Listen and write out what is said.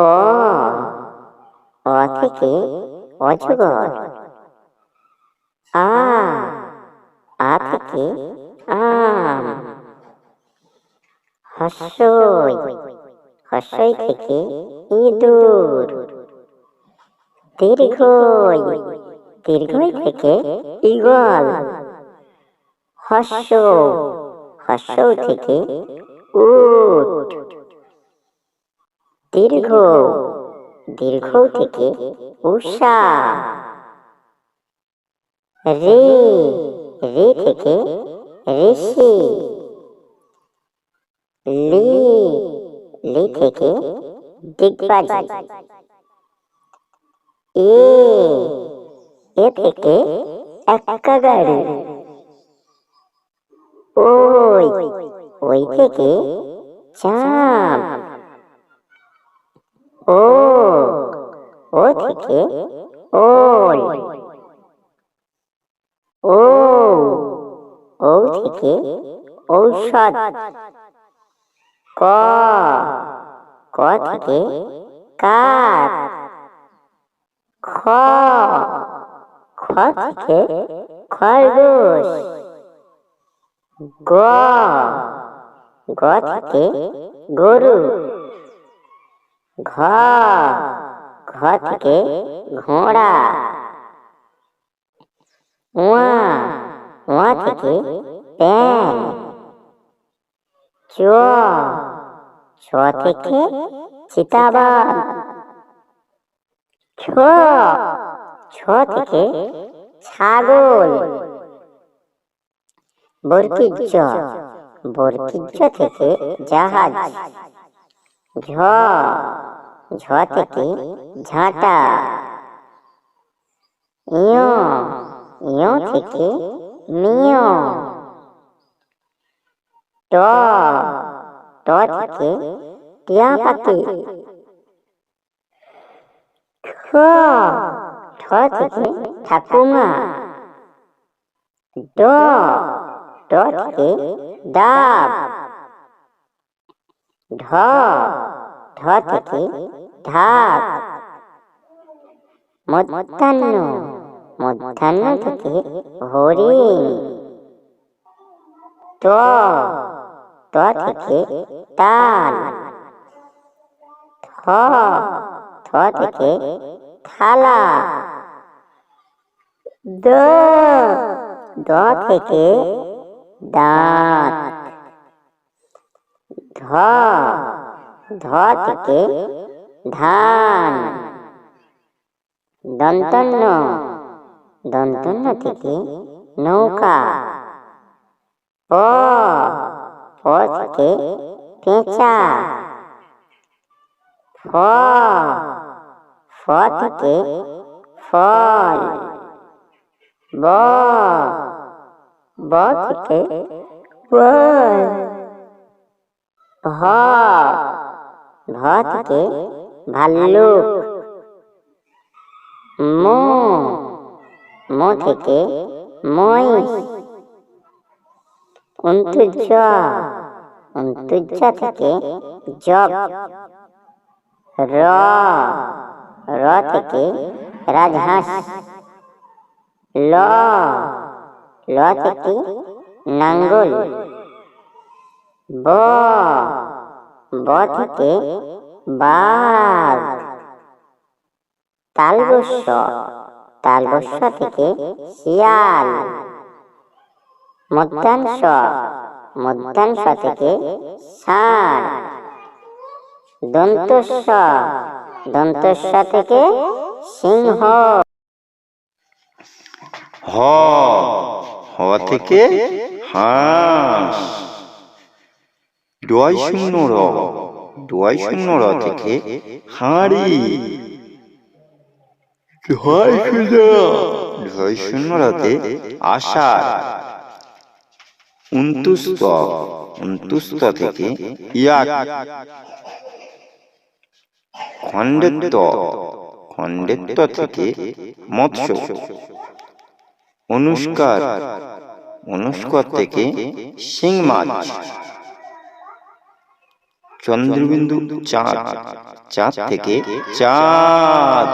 অ অ থেকে অজগর। আ আ থেকে আম। হস্যই হস্যই থেকে ইঁদুর। দীর্ঘই দীর্ঘই থেকে ঈগল। হস্য হস্য থেকে উট। দীর্ঘ দীর্ঘ থেকে উষা রে রে থেকে ঋষি। লি লি থেকে দিগবাজি। এ এ থেকে এক্কা গাড়ি ওই ওই থেকে চাঁদ। ও ও থেকে ওল। ও ও থেকে ঔষধ। ক ক থেকে কাক খ খ থেকে খরগোশ। গ গ থেকে গরু। ঘ ঘ থেকে ঘোড়া। ওয়া ওয়া থেকে প্যান। চ, ছ থেকে চিতাবাঘ। ছ ছ থেকে ছাগল। বরকিজ্জ বরকিজ্জ থেকে জাহাজ। ঝ ঝ থেকে ঝাঁটা ইয় ইয় থেকে মিয় ট ট থেকে টিয়া পাখি ঠ ঠ থেকে ঠাকুমা ড ড থেকে ডাব ঢ ঢ থেকে ঢাক মধ্যাহ্ন মধ্যাহ্ন থেকে হরিণ ট ট থেকে তাল। থ থ থেকে থালা। দ দ থেকে দাঁত। ধ ধ থেকে ধান দন্তন্য দন্তন্য থেকে নৌকা প প থেকে পেঁচা ফ ফ থেকে ফল ব ব থেকে বল ভ ভ থেকে ভাল্লুক। মো মো থেকে মহিষ অন্তুজ অন্তুজ থেকে জগ র র থেকে রাজহাঁস। ল ল থেকে নাঙ্গল ব ব থেকে বাঘ তালবস্য তালবস্য থেকে শিয়াল। মধ্যাংশ মধ্যাংশ থেকে ষাঁড়। দন্তস্ব দন্তস্ব থেকে সিংহ। হ থেকে হাঁস। ডয় শূন্য র ডয় শূন্য র থেকে হাঁড়ি। ঢয় শূন্য ঢয় শূন্য রতে আষাঢ়। উন্তুস্ত উন্তুস্ত থেকে ইয়াক। খণ্ডেত্ব খণ্ডেত্ব থেকে মৎস্য। অনুষ্কার অনুষ্কার থেকে শিং মাছ। চন্দ্রবিন্দু চাঁদ চাঁদ থেকে চাঁদ।